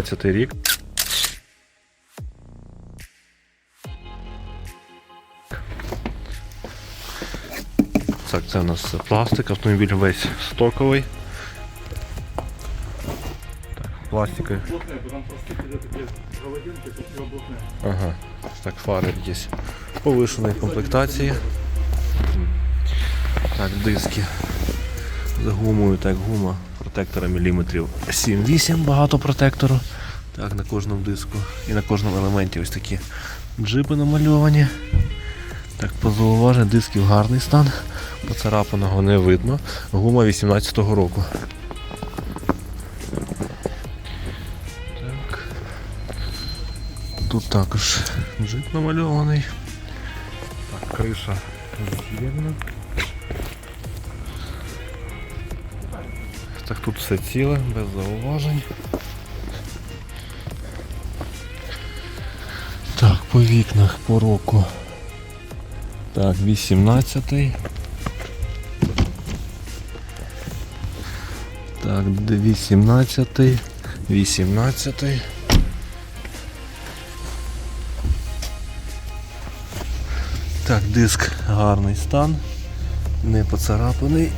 Wrangler, 19 рік. Так, це у нас пластик, автомобіль весь стоковий. Так, пластиковий. Ага, так, фари є повишеної комплектації. Так, диски з гумою, так, гума протектора міліметрів 7-8, багато протектору. Так, на кожному диску і на кожному елементі ось такі джипи намальовані. Так, по дисків гарний стан, поцарапаного не видно. Гума 18-го року. Так. Тут також джип намальований. Так, криша з'єднана. Так, тут все ціле, без зауважень. Так, по вікнах по року. Так, 18. Так, де 18. 18. Так, диск гарний стан, не поцарапаний.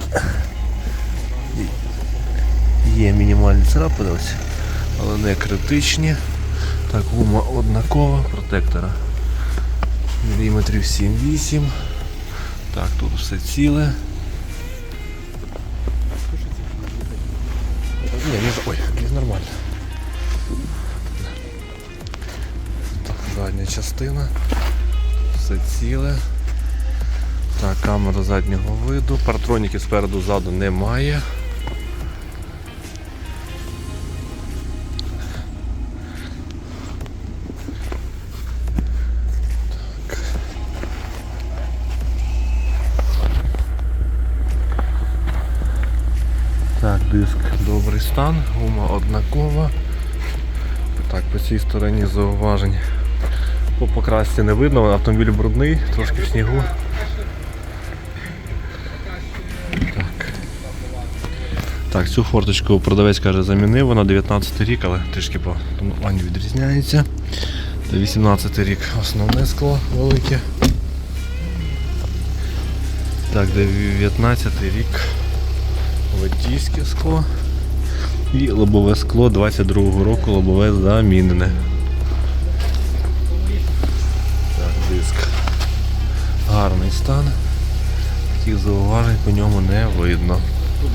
Є мінімальні царапини, ось, але не критичні. Так, гума однакова, протектора міліметрів 7-8. Так, тут все ціле. Ні, не, ой, не нормально. Так, задня частина. Все ціле. Так, камера заднього виду. Партроніків спереду ззаду немає. Стан, гума однакова. Так, по цій стороні зауважень. По покрасці не видно, автомобіль брудний, трошки в снігу. Так. Так, цю форточку продавець каже замінив, вона 19 рік, але трішки по тонуванню відрізняється. Це 18 рік основне скло велике. Так, 19 рік водійське скло і лобове скло 22-го року лобове замінене. Так, диск. Гарний стан. Таких зауважень по ньому не видно.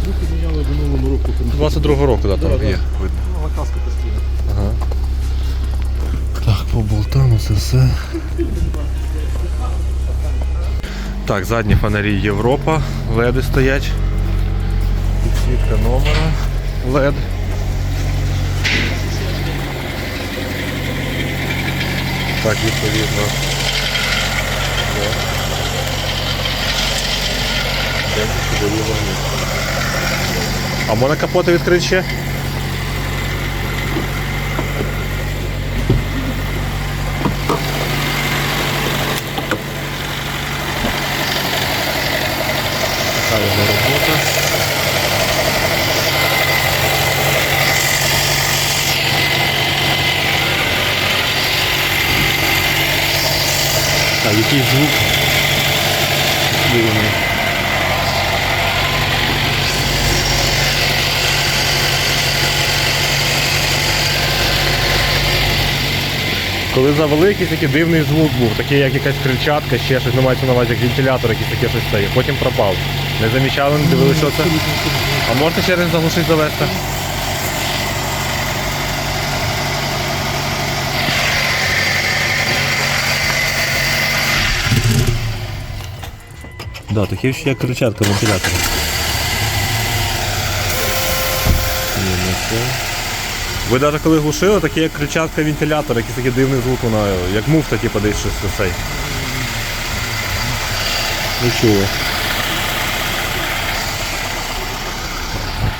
Звуки міняли в минулому року. 22-го року, да, там є видно. Ну. Ага. Так, по болтам це все. Так, задні фонарі Європа, леди стоять. Підсвітка номера, LED. Так, відповідно. Де ходові вогні. А можна капоти відкрити ще? Така його робота. Якийсь звук дивний. Коли завели, якийсь такий дивний звук був, такий як якась крильчатка, ще щось, не мається на увазі, як вентилятор, якийсь таке щось стає. Потім пропав. Не замічали, не дивилися, що це. А можете ще раз заглушити завести? Да, таке ще як кричатка вентилятора. Це. Ви навіть коли глушили, такі як кричатка вентилятора, якийсь такий дивний звук, вона, як муфта, типу, десь щось цей. Не чули.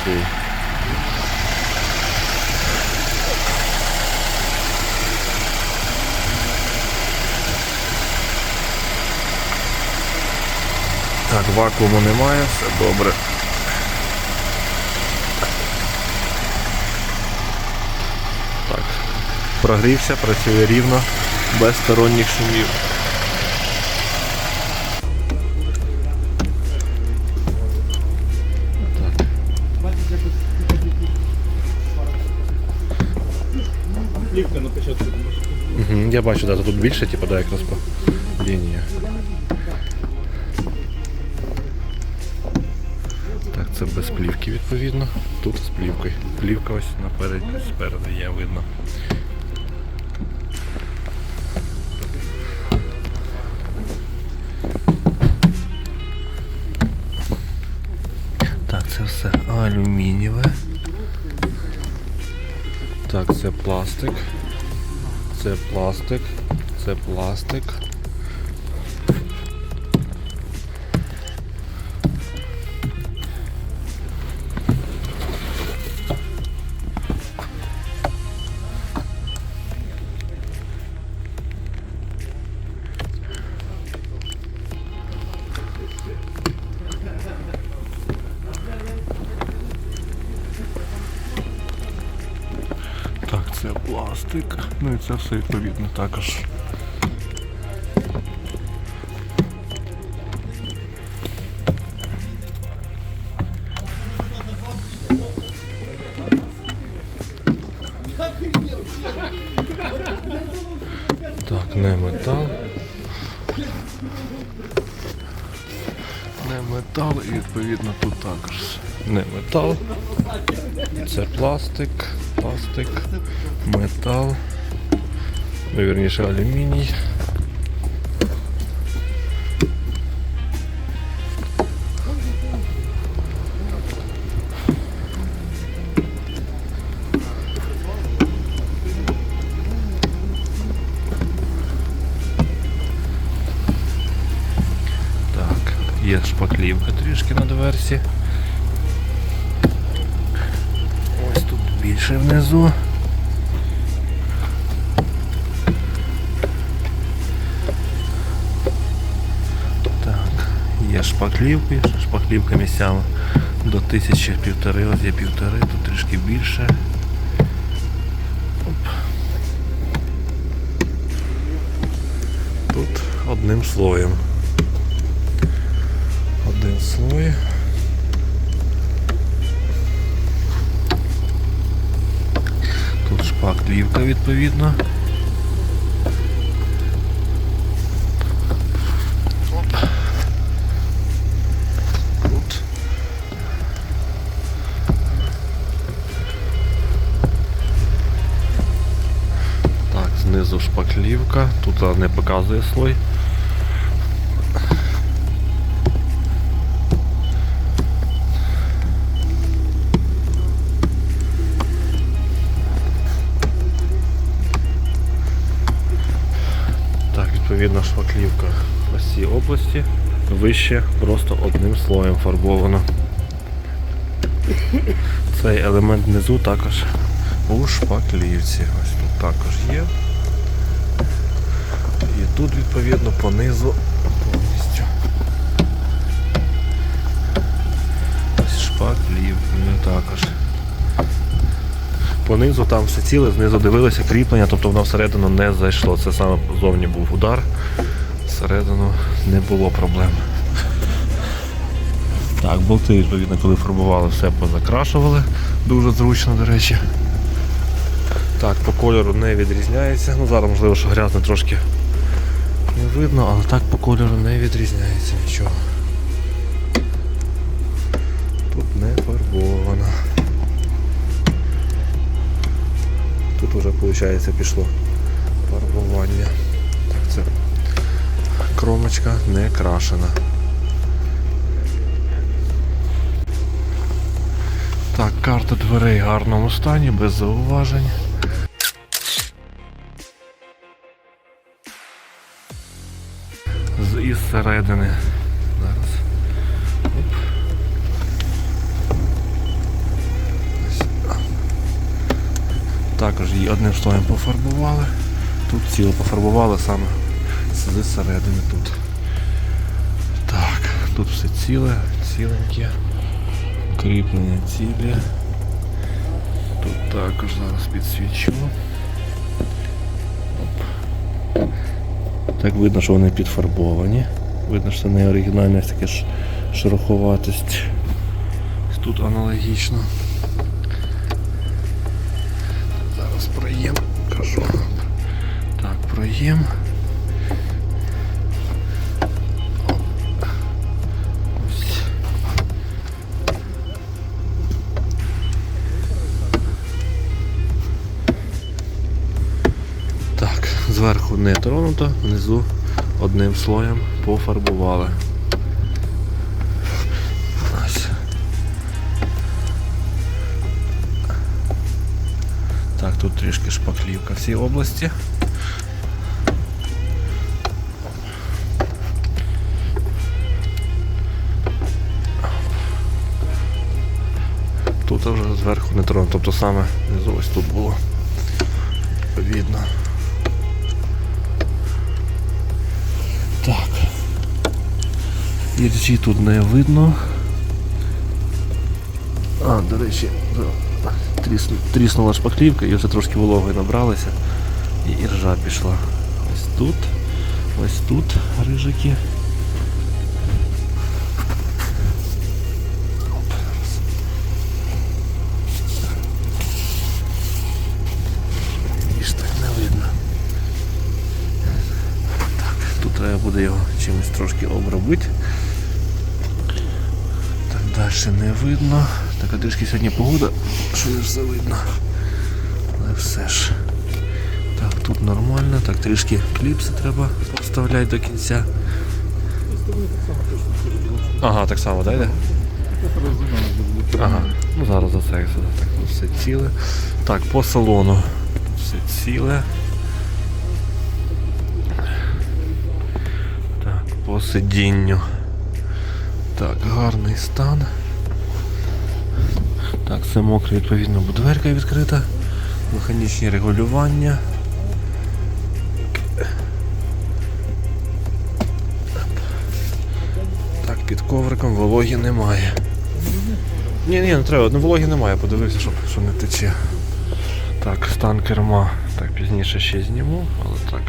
Окей. Так, вакууму немає, все добре. Так, прогрівся, працює рівно, без сторонніх шумів. Плівка на початку. Угу, я бачу, да, тут більше, типу, да, якраз по лінії. Це без плівки відповідно. Тут з плівкою. Плівка ось наперед, спереду є видно. Так, це все алюмінієве. Так, це пластик. Це пластик, це пластик. Це все відповідно також. Так, не метал. Не метал і відповідно тут також не метал. Це пластик, пластик, метал, вірніше алюміній. Шпаклівки, шпаклівка місцями до тисячі півтори, ось є півтори, тут трішки більше. Оп. Тут одним слоєм. Один слой. Тут шпаклівка відповідно. Шпаклівка. Тут не показує слой. Так, відповідно, шпаклівка ось цій області вище просто одним слоєм фарбовано. Цей елемент внизу також у шпаклівці. Ось тут також є. Тут відповідно по низу повністю. Ось шпаклівкою також. Понизу там все ціле, знизу дивилися кріплення, тобто воно всередину не зайшло. Це саме зовні був удар. Всередину не було проблем. Так, болти, відповідно, коли фарбували, все позакрашували. Дуже зручно, до речі. Так, по кольору не відрізняється. Ну зараз можливо, що грязне трошки не видно, але так по кольору не відрізняється нічого. Тут не фарбовано. Тут вже виходить пішло фарбування. Так, це кромочка не крашена. Так, карта дверей в гарному стані, без зауважень. З із середини. Зараз. Оп. Також її одним слоєм пофарбували. Тут ціло пофарбували саме з середини тут. Так, тут все ціле, ціленьке. Кріплення цілі. Тут також зараз підсвічу. Так видно, що вони підфарбовані. Видно, що це не оригінальна ось таке ж шероховатость. Тут аналогічно. Зараз проєм. Так, проєм. Не тронуто, внизу одним слоєм пофарбували. Так, тут трішки шпаклівка в цій області. Тут вже зверху не тронуто, тобто саме внизу ось тут було. Відповідно. Іржі тут не видно. А, до речі, да, тріс- тріснула шпаклівка і вже трошки вологою набралися. І іржа пішла. Ось тут, ось тут рижики. Треба буде його чимось трошки обробити. Далі не видно. Така трішки сьогодні погода, що не все видно. Але все ж. Так, тут нормально, так трішки кліпси треба поставляти до кінця. Ага, так само, да, йде? Ага, ну зараз за це сюди. Так, все ціле. Так, по салону. Все ціле. Так, по сидінню. Так, гарний стан. Так, це мокре, відповідно, бо дверка відкрита. Механічні регулювання. Так, під ковриком вологі немає. Ні, ні, не треба, ну вологі немає, подивився, щоб що не тече. Так, стан керма. Так, пізніше ще зніму, але так.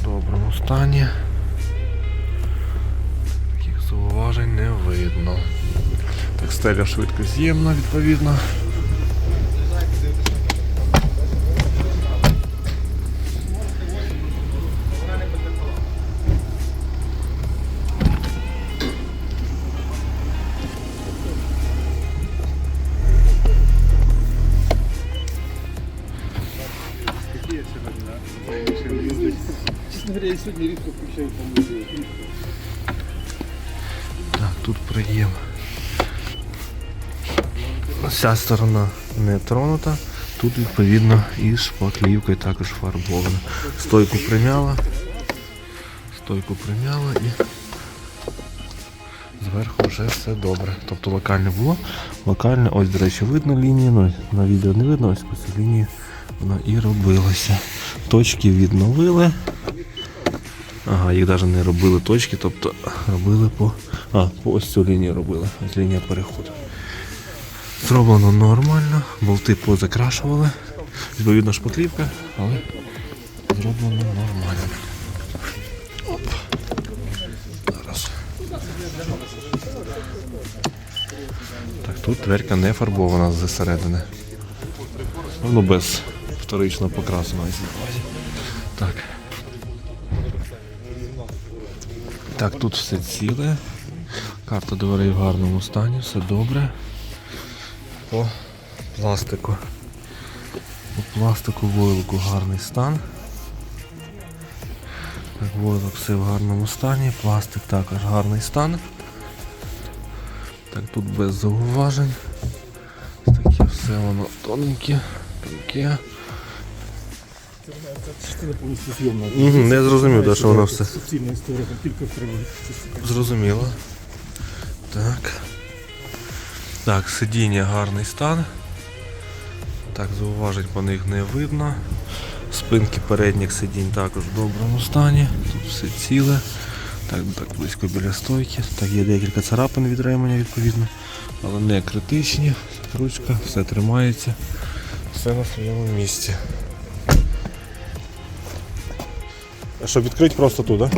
В доброму стані. Зауважень не видно. Так, стеля швидкоз'ємна, відповідно. Честно говоря, я сегодня редко включаю. Так, Ця сторона не тронута. Тут відповідно і шпаклівкою також фарбована. Стойку примяла. Стойку примяла і зверху вже все добре. Тобто локальне було. Локальне, ось, до речі, видно лінії, ну на відео не видно, ось по цій лінії вона і робилася. Точки відновили. Ага, їх навіть не робили точки, тобто робили по. А, по ось цю лінію робили. Ось лінія переходу. Зроблено нормально, болти позакрашували. Відповідно шпаклівка, але зроблено нормально. Оп. Зараз. Так, тут дверка не фарбована зсередини. Ну, без на увазі. Так. Так, тут все ціле. Карта дверей в гарному стані, все добре. По пластику. По пластику войлоку гарний стан. Так, войлок все в гарному стані, пластик також гарний стан. Так, тут без зауважень. Таке все воно тоненьке, тонке. Частина повністю зйомна. Не зрозумів, да, що воно все. Суцільна історія, тільки в. Зрозуміло. Так. Так, сидіння гарний стан. Так, зауважень по них не видно. Спинки передніх сидінь також в доброму стані. Тут все ціле. Так, так близько біля стойки. Так, є декілька царапин від ременя, відповідно. Але не критичні. Ручка, все тримається. Все на своєму місці. Щоб відкрити просто тут,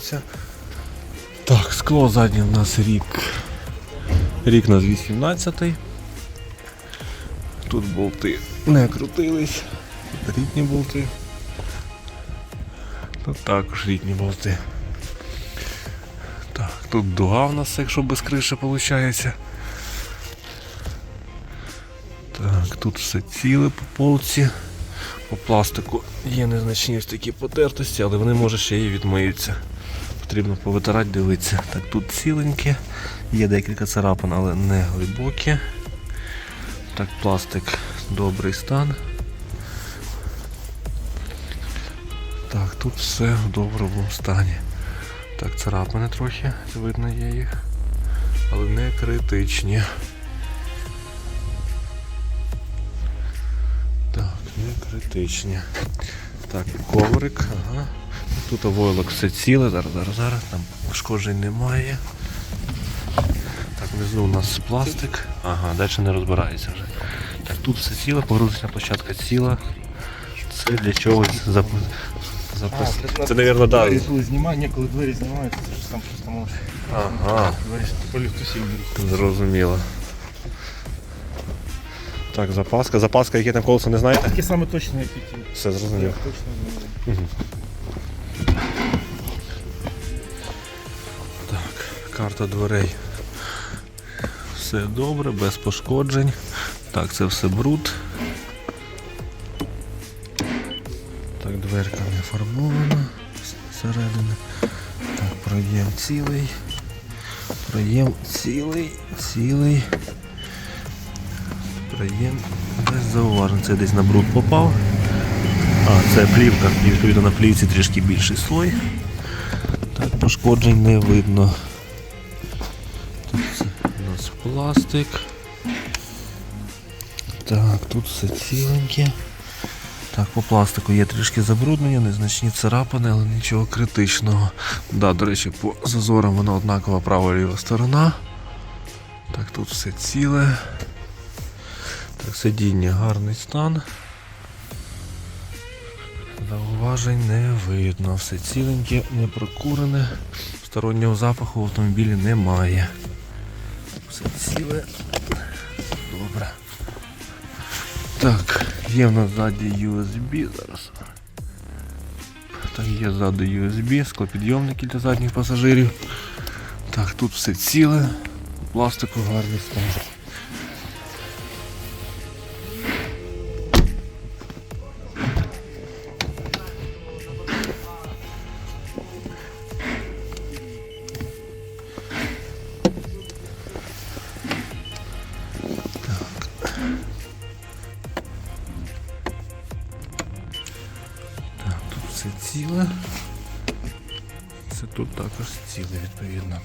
фіксується. Так, скло заднє у нас рік. Рік нас 18. Тут болти не крутились. Рідні болти. Тут також рідні болти. Так, тут дуга у нас, якщо без криші виходить. Так, тут все ціле по полці. По пластику є незначні ось такі потертості, але вони може ще і відмиються. Потрібно повитирати, дивитися. Так, тут ціленьке, є декілька царапин, але не глибокі. Так, пластик добрий стан. Так, тут все в доброму стані. Так, царапини трохи, видно є їх, але не критичні. Так, не критичні. Так, коврик, ага. Тут войлок все ціле, зараз, зараз, зараз, там пошкоджень немає. Так, внизу у нас пластик. Ага, далі не розбирається вже. Так, тут все ціле, погрузочна площадка ціла. Це для чогось зап... запис... Це, мабуть, да. Двері коли знімає, коли двері знімаються, це ж там просто можеш. Ага, Двері ж по ліфту сильно. зрозуміло. Так, запаска. Запаска, яке там колесо, не знаєте? Таке саме точно, як і ті. Все зрозуміло. Точно не Так, карта дверей. Все добре, без пошкоджень. Так, це все бруд. Так, дверка не фарбована зсередини. Так, проєм цілий. Проєм цілий, цілий. Проєм без зауважень. Це десь на бруд попав. А, це плівка. Відповідно на плівці трішки більший слой. Так, пошкоджень не видно. Пластик. Так, тут все ціленьке. Так, по пластику є трішки забруднення, незначні царапини, але нічого критичного. Да, до речі, по зазорам воно однакова права ліва сторона. Так, тут все ціле. Так, сидіння гарний стан. Зауважень не видно. Все ціленьке, не прокурене. Стороннього запаху в автомобілі немає. Ціле. Добре. Так, є в нас ззаді USB зараз. Так, є ззаду USB, склопідйомники для задніх пасажирів. Так, тут все ціле. Пластику гарний стан. Ціле. Це тут також ціле, відповідно.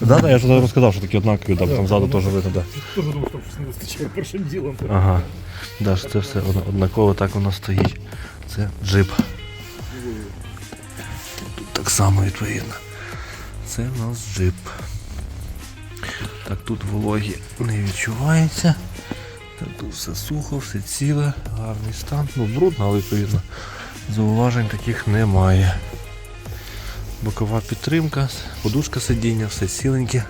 Да, да, я ж розказав, що такі однакові, да, там ззаду теж видно, да. Теж думав, що щось не вистачає першим ділом. Ага. Да, ж це все одна- однаково так воно стоїть. Це джип. Тут так само відповідно. Це в нас джип. Так, тут вологі не відчувається. Тут все сухо, все ціле, гарний стан. Ну, брудно, але відповідно. Зауважень таких немає. Бокова підтримка, подушка сидіння, все ціленьке.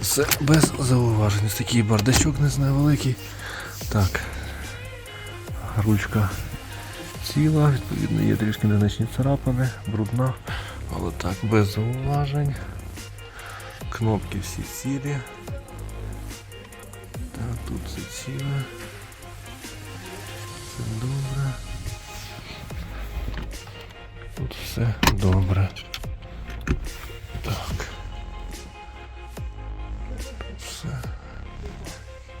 Все без зауважень. Ось такий бардачок не знаю великий. Так. Ручка ціла, відповідно, є трішки незначні царапини, брудна, але так, без зауважень. Кнопки всі цілі. Тут все ціле. Все добре. Тут все добре. Так. Все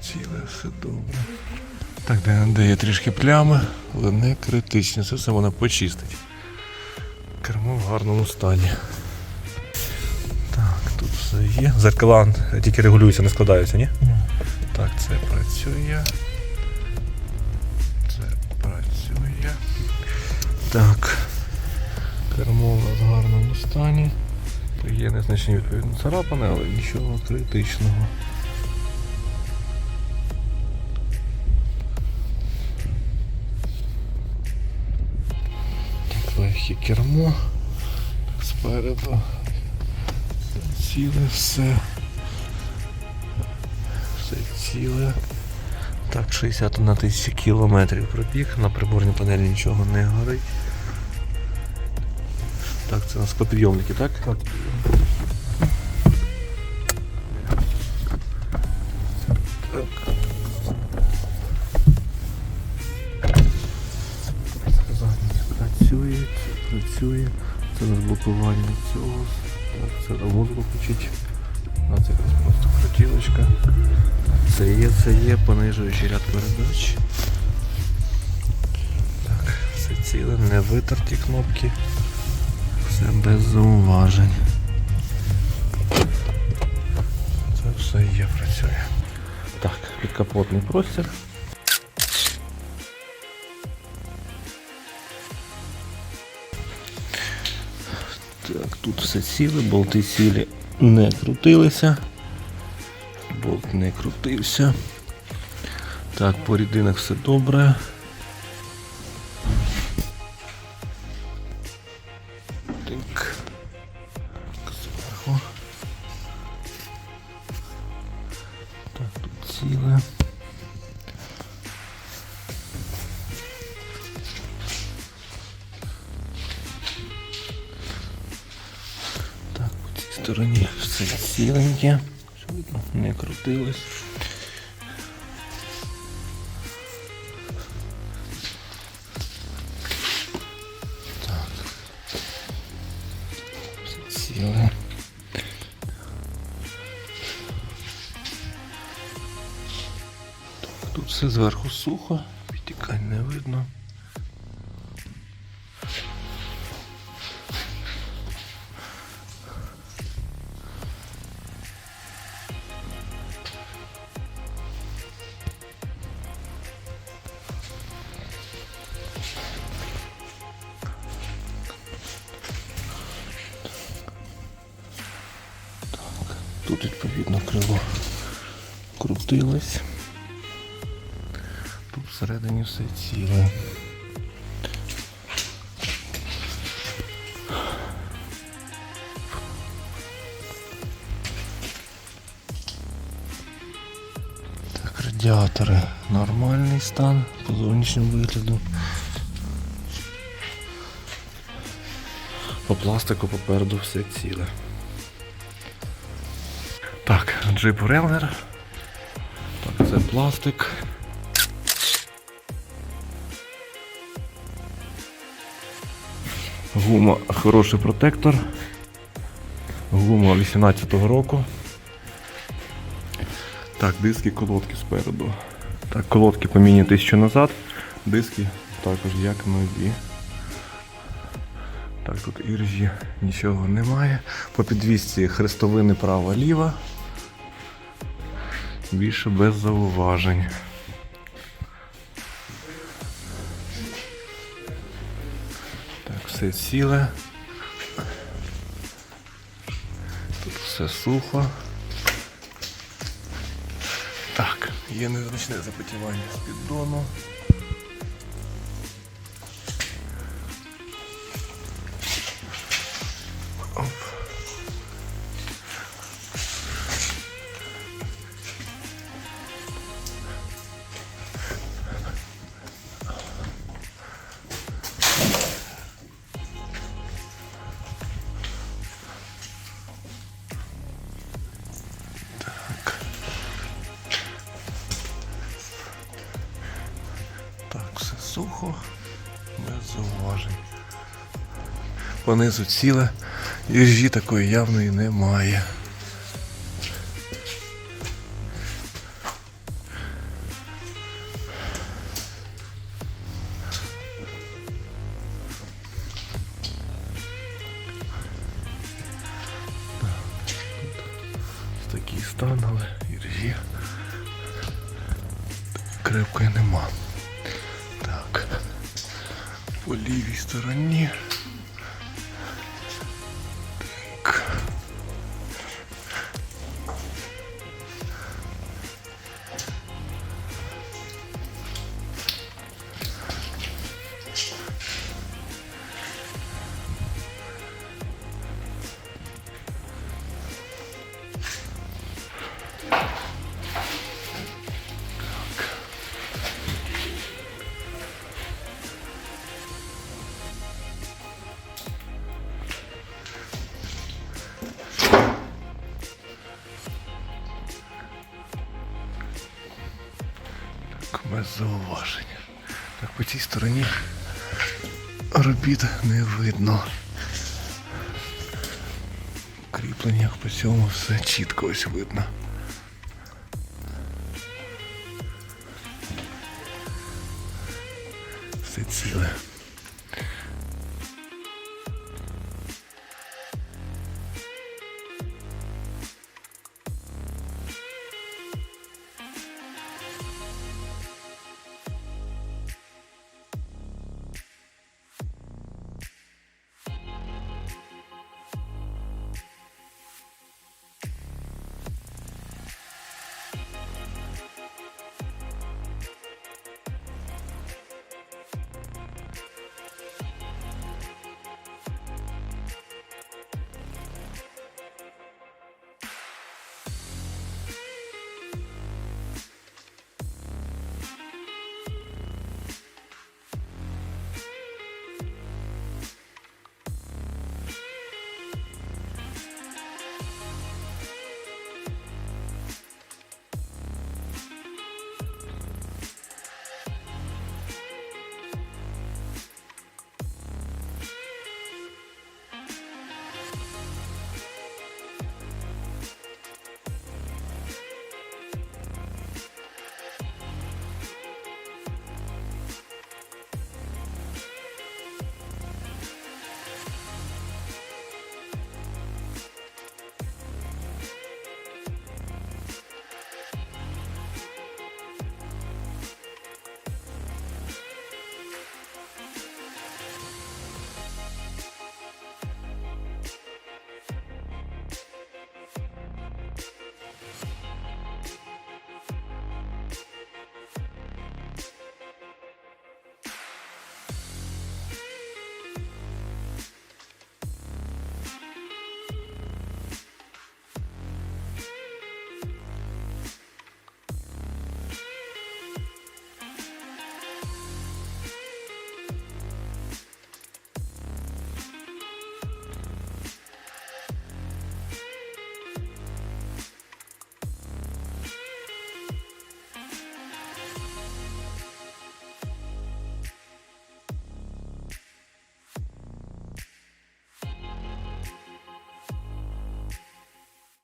ціле, все добре. Так, де, де є трішки плями, але не критичні. Це все вона почистить. Кермо в гарному стані. Так, тут все є. Зеркала тільки регулюються, не складаються, ні? працює. Це працює. Так. Кермо у нас в гарному стані. Є незначні відповідно царапини, але нічого критичного. Так, легке кермо. Так, спереду. Ціле все. Все ціле. Так, 61 тисяча кілометрів пробіг, на приборній панелі нічого не горить. Так, це у нас попідйомники, так? Так. Працює, це працює. Це нас цього. Так, це треба музику включити. А це якась просто крутілочка. Це є, це є, понижуючий ряд передач. Так, все ціле, не витерті кнопки. Все без зауважень. Це все є, працює. Так, підкапотний простір. Так, тут все ціле, болти цілі не крутилися. Болт не крутився. Так, по рідинах все добре. Зверху. Так, тут ціле. Так, по цій стороні все ціленьке. Все крутилось. Так. Все тут все зверху сухо, підтікань не видно. Все ціле. Так, радіатори нормальний стан по зовнішньому вигляду. По пластику попереду все ціле. Так, джип Wrangler. Так, це пластик. Гума хороший протектор. Гума 18-го року. Так, диски колодки спереду. Так, колодки поміняні тисячу назад. Диски також як нові. Так, тут іржі нічого немає. По підвісці хрестовини права-ліва. Більше без зауважень. Все ціле. Тут все сухо. Так, є незначне запотівання з піддону. Понизу ціле, їжі такої явної немає. Такий стан, але іржі крепкої нема. Так. По лівій стороні. Без зауваження. Так, по цій стороні робіт не видно. Кріплення по цьому все чітко ось видно.